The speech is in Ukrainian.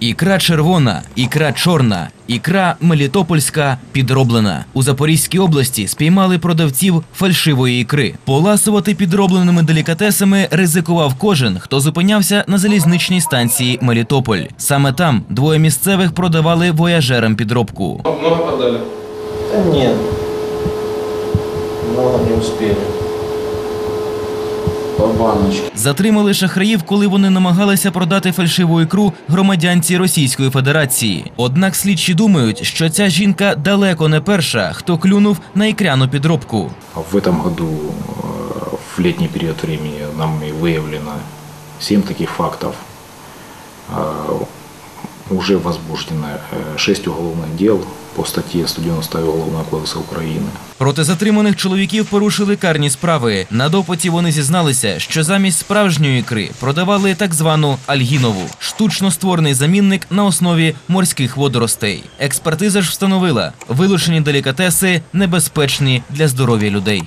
Ікра червона, ікра чорна, ікра мелітопольська підроблена. У Запорізькій області спіймали продавців фальшивої ікри. Поласувати підробленими делікатесами ризикував кожен, хто зупинявся на залізничній станції Мелітополь. Саме там двоє місцевих продавали вояжерам підробку. Много продали? Да нет, много не успели По баночке. Затримали шахраїв, коли вони намагалися продати фальшиву ікру громадянці Російської Федерації. Однак слідчі думають, що ця жінка далеко не перша, хто клюнув на ікряну підробку. В этом году э, в летний период времени нами выявлено 7 таких фактов. Э, Уже возбуждено 6 уголовных дел по статье 190 Уголовного кодекса Украины. Проти затриманих чоловіків порушили карні справи. На допиті вони зізналися, що замість справжньої ікри продавали так звану альгінову штучно створений замінник на основі морських водоростей. Експертиза ж встановила, вилучені делікатеси небезпечні для здоров'я людей.